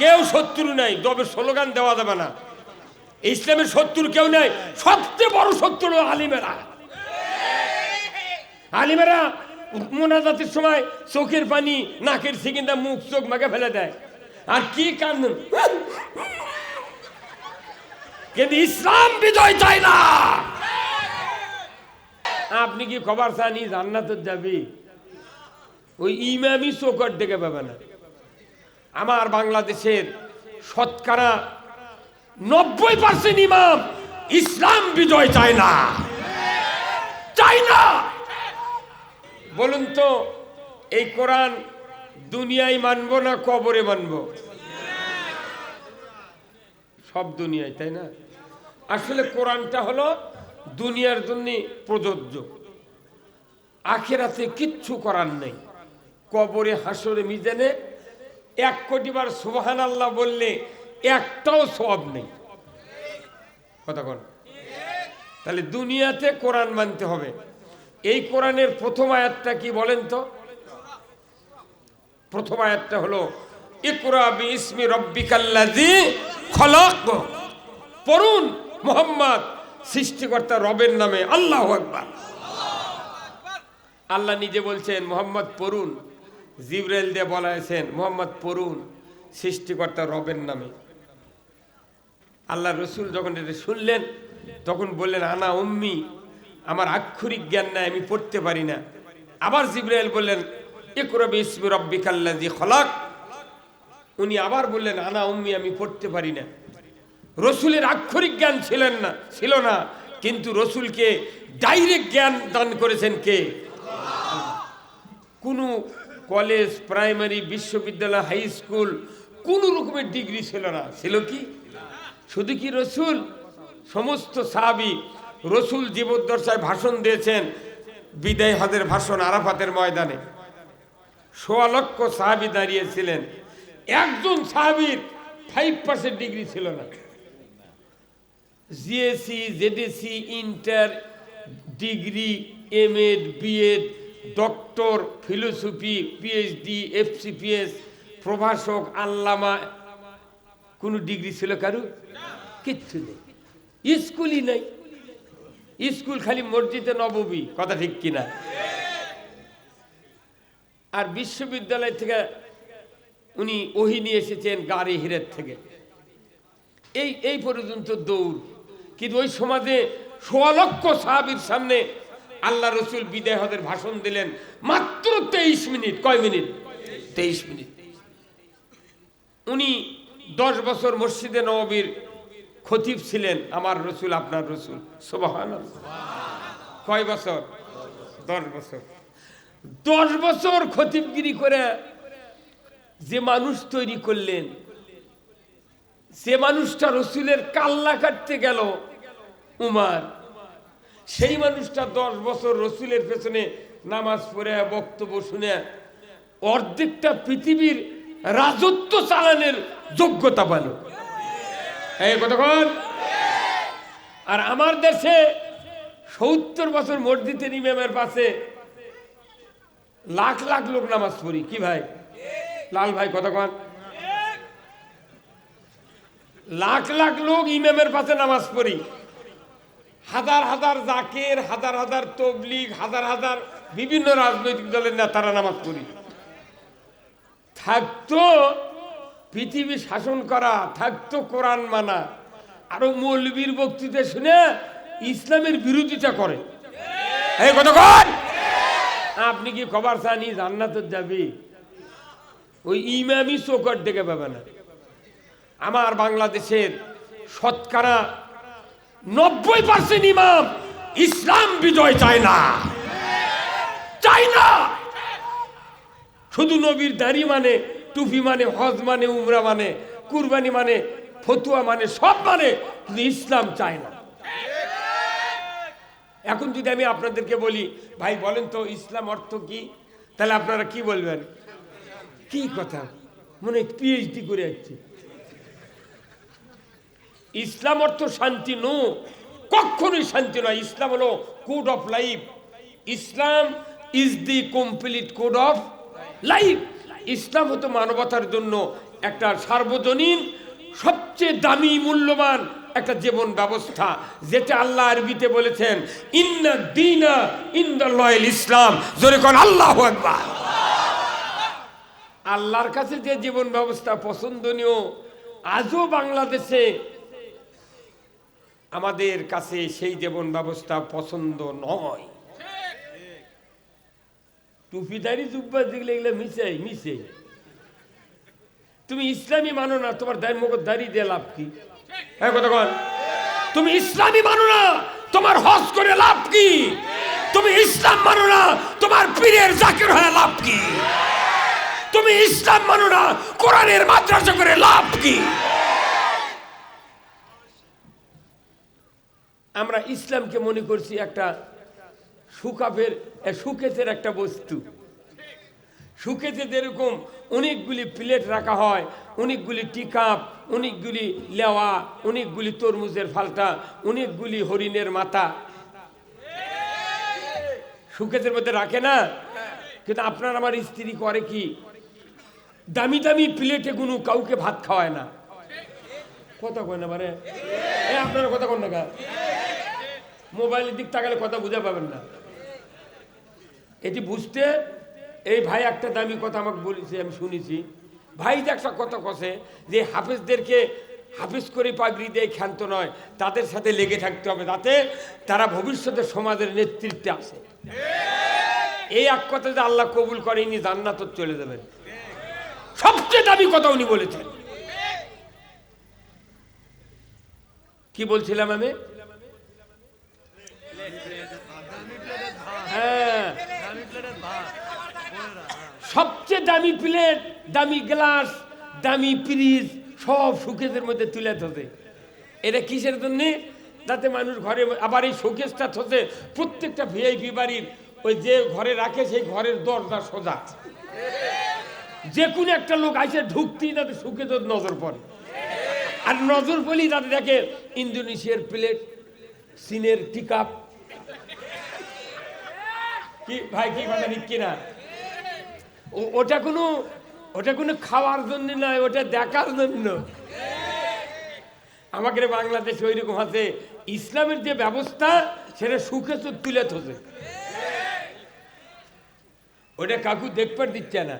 কেউ শত্রু নাই, তবে স্লোগান দেওয়া যাবে না। ইসলামের শত্রু কেউ নাই, সবচেয়ে বড় শত্রু আলিমেরা। আলিমেরা মোনাজাতের সময় চোখের পানি, নাকের সিকিন্দা মুখ, চোখ মাকে ফেলে দেয়। আর কি কান্দ কিন্তু ইসলাম বিজয় চায় না। আপনি কি খবর চানি জান্নাত যাবি? ওই ইমামি চোখর ডেকে পাবে না। আমার বাংলাদেশের শতকরা নব্বই পার্সেন্ট ইমাম ইসলাম বিজয় চায় না। চায় না। বলুন তো, এই কোরআন দুনিয়ায় মানব না কবরে মানব? সব দুনিয়ায়, তাই না? আসলে কোরআনটা হলো দুনিয়ার জন্য প্রযোজ্য। আখেরাতে কিচ্ছু করার নেই। কবরে হাসরে মিজানে এক কোটি বার সুবাহান আল্লাহ বললে একটাও সব নেই। কন তাহলে দুনিয়াতে কোরআন মানতে হবে। এই কোরআনের প্রথম আয়াতটা কি বলেন তো? প্রথম আয়াতটা হলো, ইকরা বিসমি রব্বিকাল্লাযী খলাক। পড়ুন, মোহাম্মদ, সৃষ্টিকর্তা রবের নামে, আল্লাহ আকবার। আল্লাহ নিজে বলছেন, মোহাম্মদ, পড়ুন। জিব্রাইল দিয়ে বলাইছেন, মোহাম্মদ পড়ুন সৃষ্টিকর্তা রবের নামে। আল্লাহ রসুল যখন এটা শুনলেন, তখন বললেন, আনা উম্মি, আমার আক্ষরিক জ্ঞান নাই, আমি পড়তে পারি না। আবার জিব্রাইল বললেন ইকরবি ইসমি রব্বিকাল্লাজি খলাক। উনি আবার বললেন, আনা উম্মি, আমি পড়তে পারি না। রসুলের আক্ষরিক জ্ঞান ছিলেন না, ছিল না, কিন্তু রসুলকে ডাইরেক্ট জ্ঞান দান করেছেন কে? কোনো কলেজ, প্রাইমারি, বিশ্ববিদ্যালয়, হাই স্কুল, কোন রকমের ডিগ্রি ছিল না। ছিল কি? শুধু কি রসুল? সমস্ত সাহাবি রসুল জীবদ্দশায় ভাষণ দিয়েছেন, বিদায় হদের ভাষণ আরাফাতের ময়দানে। সোয়া লক্ষ সাহাবি দাঁড়িয়েছিলেন। একজন সাহাবির ফাইভ পার্সেন্ট ডিগ্রি ছিল না। GSC JDC inter, degree M Ed B Ed doctor, philosophy PhD FCPS প্রভাষক, আল্লামা, কোনো ডিগ্রি ছিল কারু? কিচ্ছু নেই। স্কুলই নাই। স্কুল খালি মসজিদে নববী কথা ঠিক কিনা? আর বিশ্ববিদ্যালয় থেকে উনি ওহি নিয়ে এসেছেন গাড়ি হিরের থেকে। এই এই পর্যন্ত দৌড়। কিন্তু ওই সমাজে সোয়া লক্ষ সাহাবির সামনে আল্লাহ রসুল বিদায় হদের ভাষণ দিলেন মাত্র তেইশ মিনিট। কয় মিনিট? তেইশ মিনিট। উনি দশ বছর মসজিদে নবীর খতিব ছিলেন আমার রসুল, আপনার রসুল। সোবাহান কয় বছর? দশ বছর। দশ বছর খতিবগিরি করে যে মানুষ তৈরি করলেন সে মানুষটা রসুলের কাল্লা কাটতে গেল, উমার। সেই মানুষটা দশ বছর রসুলের পেছনে নামাজ পড়ে, বক্তব্য শুনে অর্ধেকটা পৃথিবীর রাজত্ব চালানোর যোগ্যতা পেল। এই কতক্ষণ আর আমার দেশে সত্তর বছর মসজিদের ইমামের পাশে লাখ লাখ লোক নামাজ পড়ি। কি ভাই? লাল ভাই কতক্ষণ লাখ লাখ লোক ইমামের পাশে নামাজ পড়ি। হাজার হাজার জাকের, হাজার হাজার তবলিগ, হাজার হাজার বিভিন্ন রাজনৈতিক দলের নেতারা নামাজ পড়ি। থাকতো পৃথিবী শাসন করা, থাকতো কোরআন মানা। আরও মৌলবীর বক্তৃতা শুনে ইসলামের বিরোধিতা করে। আপনি কি খবর চানি জান্নাত যাবি। ওই ইমামি চোখর ডেকে পাবে না। আমার বাংলাদেশের শতকরা নব্বই পার্সেন্ট ইমাম, ইসলাম বিজয় চায় না। চায় না। শুধু নবীর দাড়ি মানে টুপি মানে হজ মানে উমরা মানে কুরবানি মানে ফতুয়া মানে সব মানে কিন্তু ইসলাম চায় না। এখন যদি আমি আপনাদেরকে বলি, ভাই, বলেন তো, ইসলাম অর্থ কি? তাহলে আপনারা কি বলবেন? কি কথা? মনে পিএইচডি করে যাচ্ছে ইসলাম অর্থ শান্তি নো। কখনোই শান্তি নয়। ইসলাম হলো code of life Islam is the complete code of life ইসলাম হতো মানবতার জন্য একটা সার্বজনীন, সবচেয়ে দামি, মূল্যবান একটা জীবন ব্যবস্থা, যেটা আল্লাহ আরবিতে বলেছেন, ইন্না দিনা লয়েল ইসলাম। জোরে কোন, আল্লাহ একবার আল্লাহর কাছে যে জীবন ব্যবস্থা পছন্দনীয়, আজও বাংলাদেশে আমাদের কাছে সেই জীবন ব্যবস্থা পছন্দ নয়। টুপিদারি জুব্বা এগুলো মিশে তুমি ইসলামী মানো না, তোমার দাঁড়িয়ে দিয়ে লাভ কি? হ্যাঁ কথা তুমি ইসলামী মানো না, তোমার হজ করে লাভ কি? তুমি ইসলাম মানো না, তোমার পীরের জাকির হয়ে লাভ কি? তুমি ইসলাম মানো না, কোরআনের মাদ্রাসা করে লাভ কি? আমরা ইসলামকে মনে করছি একটা সুকাপের সুকেতের একটা বস্তু। সুকেতে যেরকম অনেকগুলি প্লেট রাখা হয়, অনেকগুলি টিকাপ অনেকগুলি লেওয়া, অনেকগুলি তরমুজের ফালটা অনেকগুলি হরিণের মাথা। সুকেতের মধ্যে রাখে না? কিন্তু আপনার আমার স্ত্রী করে কি? দামি দামি প্লেটে কোনো কাউকে ভাত খাওয়ায় না। কথা কয় না মানে আপনারা কথা কন না মোবাইলের দিক তাকালে কথা বুঝে পাবেন না। এটি বুঝতে এই ভাই একটা দামি কথা আমাকে বলেছে, আমি শুনেছি। ভাই যে একটা কথা কষে যে হাফেজদেরকে হাফিজ করে পাগড়ি দিয়ে ক্ষান্ত নয়, তাদের সাথে লেগে থাকতে হবে যাতে তারা ভবিষ্যতে সমাজের নেতৃত্বে আসে। এই এক কথা যে আল্লাহ কবুল করেনি জান্নাত চলে যাবেন। সবচেয়ে দামি কথা উনি বলেছেন। কি বলছিলাম আমি? হ্যাঁ। সবচেয়ে দামি প্লেট, দামি গ্লাস, দামি ফ্রিজ, সব সুকেসের মধ্যে তুলে থাকে এটা কিসের জন্য? যাতে মানুষ ঘরে আবার এই শোকেসটা থতে প্রত্যেকটা ভিআইপি বাড়ির ওই যে ঘরে রাখে, সেই ঘরের দরজা সোজা। যে কোনো একটা লোক আইসে ঢুকতেই তাদের সুকেসের নজর পড়ে। আর নজর পড়লেই তাদের দেখে, ইন্দোনেশিয়ার প্লেট, চীনের টিকাপ কি, ভাই, কি কথা ঠিক কিনা? ওটা কোনো ওটা কোনো খাওয়ার জন্য নয়, ওটা দেখার জন্য। আমাদের বাংলাদেশে ওই রকম আছে, ইসলামের যে ব্যবস্থা, সেটা সুখে চোখ তুলে থসে ওটা কাকু দেখবার দিচ্ছে না।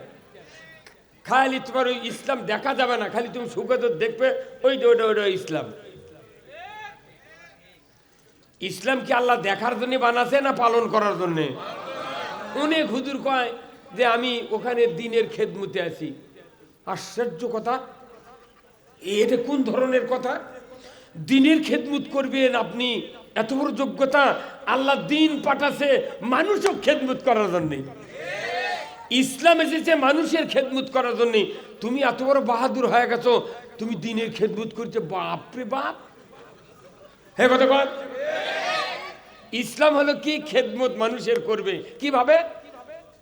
খালি তোমার ওই ইসলাম দেখা যাবে না, খালি তুমি সুখে চোখ দেখবে, ওই যে ওটা ওটা ইসলাম। ইসলাম কি আল্লাহ দেখার জন্য বানাছে না পালন করার জন্যে? অনেক হুজুর কয় যে আমি ওখানে দিনের খেদমতে আছি। আশ্চর্য কথা। এটা কোন ধরনের কথা? দিনের খেদমত করবেন আপনি। এত বড় যোগ্যতা। আল্লাহ দিন পাঠাছে মানুষও খেদমত করার জন্য। ইসলাম এসেছে মানুষের খেদমত করার জন্য। তুমি এত বড় বাহাদুর হয়ে গেছো। তুমি দিনের খেদমত করছে বাপরে বাপ। হ্যাঁ কথা কর ইসলাম হলো কি খেদমত মানুষের করবে? কীভাবে?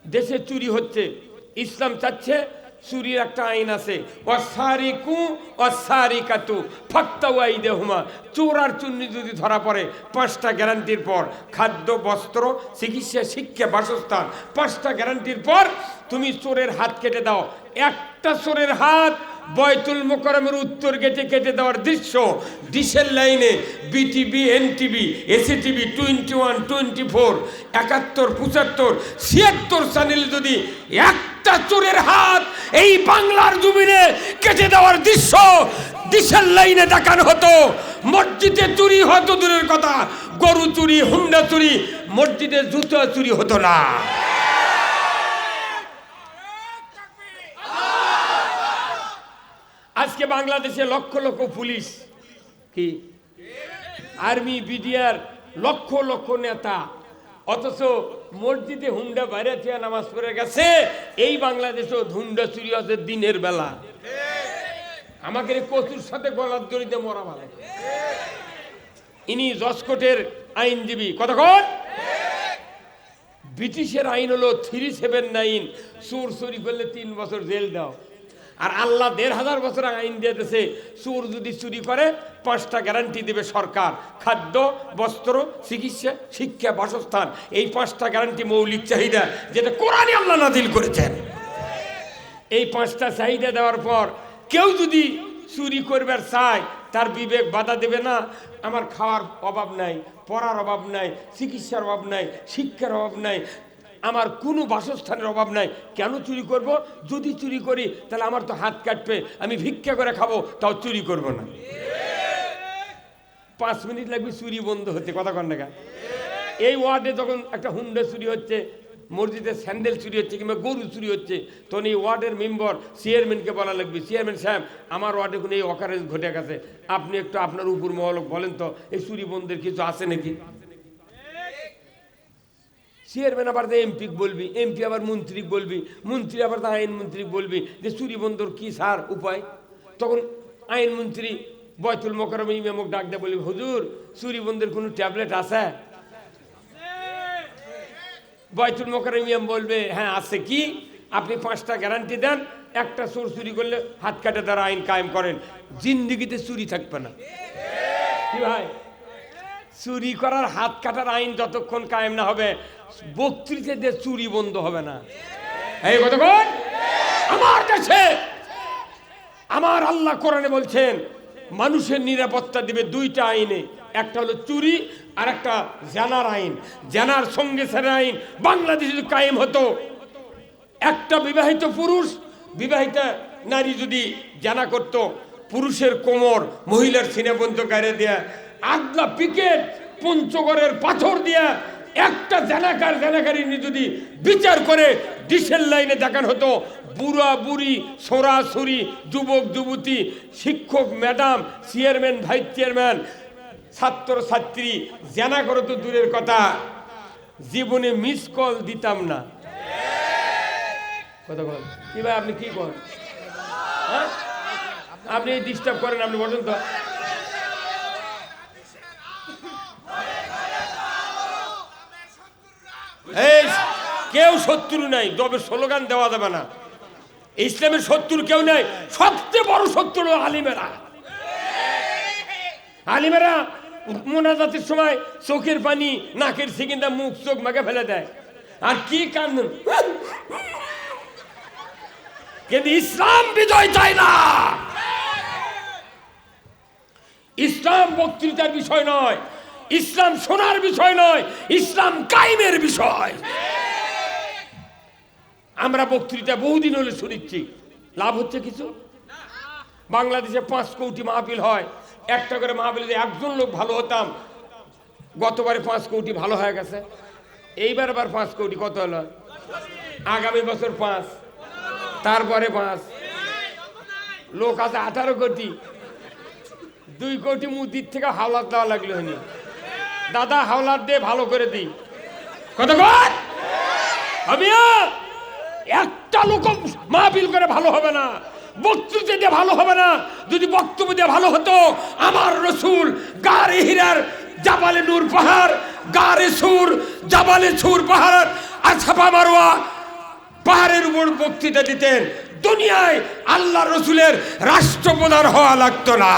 দেশে চুরি হচ্ছে। ইসলাম চাচ্ছে চুরির একটা আইন আছে। অসারিকু অসারিকাতু ফাক্তাওয়াই দেহুমা চোর আর চুন্নি যদি ধরা পড়ে, পাঁচটা গ্যারান্টির পর খাদ্য, বস্ত্র, চিকিৎসা, শিক্ষা, বাসস্থান, পাঁচটা গ্যারান্টির পর তুমি চোরের হাত কেটে দাও। একটা চোরের হাত বয়তুল মোকরমের উত্তর গেটে কেটে দেওয়ার দৃশ্য। ডিসেল লাইনে BTV NTV ACTV twenty one twenty four একাত্তর, পঁচাত্তর, ছিয়াত্তর চ্যানেল যদি একটা চোরের হাত এই বাংলার জমিনে কেটে দেওয়ার দৃশ্য ডিসেল লাইনে দেখানো হতো। মসজিদে চুরি হতো, দূরের কথা। গরু চুরি, হুন্ডা চুরি, মসজিদে জুতো চুরি হতো না। বাংলাদেশে লক্ষ লক্ষ পুলিশ, কি? আর্মি, বিডিআর, লক্ষ লক্ষ নেতা, অথচ মসজিদে হুন্ডা বাইরে থেকে নামাজ পড়ে গেছে, এই বাংলাদেশেও হুন্ডা চুরি আছে দিনের বেলা। আমাকে কচুর সাথে গলার দড়িতে মরা ভালো। ইনি জসকোটের আইনজীবী। কতক্ষণ ব্রিটিশের আইন হলো থ্রি সেভেন নাইন চোর চুরি করলে তিন বছর জেল দাও। আর আল্লাহ দেড় হাজার বছর আইন দিয়েছে, চোর যদি চুরি করে, পাঁচটা গ্যারান্টি দেবে সরকার। খাদ্য, বস্ত্র, চিকিৎসা, শিক্ষা, বাসস্থান, এই পাঁচটা গ্যারান্টি মৌলিক চাহিদা যেটা কোরআনই আল্লাহ নাজিল করেছেন। এই পাঁচটা চাহিদা দেওয়ার পর কেউ যদি চুরি করবার চায়, তার বিবেক বাধা দেবে না। আমার খাওয়ার অভাব নাই, পড়ার অভাব নাই, চিকিৎসার অভাব নাই, শিক্ষার অভাব নাই। আমার কোনো বাসস্থানের অভাব নাই। কেন চুরি করব? যদি চুরি করি, তাহলে আমার তো হাত কাটবে। আমি ভিক্ষা করে খাব, তাও চুরি করব না। পাঁচ মিনিট লাগবে চুরি বন্ধ হতে, কথা কন টাকা এই ওয়ার্ডে যখন একটা হুন্ডা চুরি হচ্ছে, মসজিদে স্যান্ডেল চুরি হচ্ছে কিংবা গরু চুরি হচ্ছে, তখন এই ওয়ার্ডের মেম্বার চেয়ারম্যানকে বলা লাগবে, চেয়ারম্যান সাহেব, আমার ওয়ার্ডে কোনো এই অকারেজ ঘটে গেছে। আপনি একটু আপনার উপর মহলক বলেন তো, এই চুরি বন্ধের কিছু আছে নাকি? চেয়ারম্যান আবার এমপি বলবি, এমপি আবার মন্ত্রী বলবি, মন্ত্রী আবার তা আইন মন্ত্রী বলবি, যে চুরি বন্ধর কি সার উপায়? তখন আইন মন্ত্রী বয়তুল মকরম ইমামক ডাক দেয় বলবি, হুজুর, চুরি বন্ধের কোনো ট্যাবলেট আছে? বয়তুল মকরম ইমাম বলবে হ্যাঁ আছে কি? আপনি পাঁচটা গ্যারান্টি দেন, একটা চোর চুরি করলে হাত কাটে, তারা আইন কায়েম করেন। জিন্দিগিতে চুরি থাকবে না। কি ভাই? চুরি করার হাত কাটার আইন যতক্ষণ কায়েম না হবে বক্তৃতাতে চুরি বন্ধ হবে না। এই কতক্ষণ আমার কাছে, আমার আল্লাহ কোরআনে বলছেন, মানুষের নিরাপত্তা দিবে দুইটা আইনে, একটা হলো চুরি আর একটা জানার আইন। জানার সঙ্গে সেরা আইন, বাংলাদেশে যদি কায়েম হতো, একটা বিবাহিত পুরুষ, বিবাহিতা নারী যদি জানা করত, পুরুষের কোমর মহিলার সিনেবন্ত গাড়ি দেয়া আগলা পিকেট, পঞ্চগড়ের পাথর দিয়া একটা জানাকার জানাকারী যদি বিচার করে, ডিসেল লাইনে দেখানো হতো, বুড়া বুড়ি, সরাসরি, যুবক যুবতী, শিক্ষক ম্যাডাম, চেয়ারম্যান, ভাইস চেয়ারম্যান, ছাত্র ছাত্রী জানা করো তো দূরের কথা। জীবনে মিস কল দিতাম না। কথা বল কি ভাই, আপনি কি করেন? হ্যাঁ? আপনি ডিস্টার্ব করেন, আপনি বলেন তো। কেউ শত্রু নাই, তবে স্লোগান দেওয়া যাবে না। ইসলামের শত্রু কেউ নাই, সবচেয়ে বড় শত্রু আলিমেরা। আলিমেরা মোনাজাতের সময় চোখের পানি, নাকের সিকিন্দা মুখ, চোখ মাকে ফেলে দেয়। আর কি কান্দ কিন্তু ইসলাম বিজয় চায় না। ইসলাম বক্তৃতার বিষয় নয় ইসলাম শোনার বিষয় নয়, ইসলাম কাইমের বিষয়। আমরা বক্তৃতা বহুদিন হলে শুনিচ্ছি। লাভ হচ্ছে কিছু? বাংলাদেশে পাঁচ কোটি মাহফিল হয়। একটা করে মাহফিলে একজন লোক ভালো হতাম, গতবারে পাঁচ কোটি ভালো হয়ে গেছে। এইবার আবার পাঁচ কোটি কত হলো? আগামী বছর পাঁচ, তারপরে পাঁচ। লোক আছে আঠারো কোটি। দুই কোটি মুদির থেকে হাওলাত দেওয়া লাগল হয়নি দাদা হাওলাত দিয়ে ভালো করে দিই। কত আমিয়া একটা লোক মাহফিল করে ভালো হবে না, বক্তৃতা দিয়ে ভালো হবে না। যদি বক্তব্য দিয়ে ভালো হতো, আমার রসুল গারে হীরার, জাবালে নূর পাহাড়, গারে সুর, জাবালে সুর পাহাড় আছাপা মারোয়া পাহাড়ের উপর বক্তৃতা দিতেন। দুনিয়ায় আল্লাহ রসুলের রাষ্ট্রপ্রধান হওয়া লাগতো না।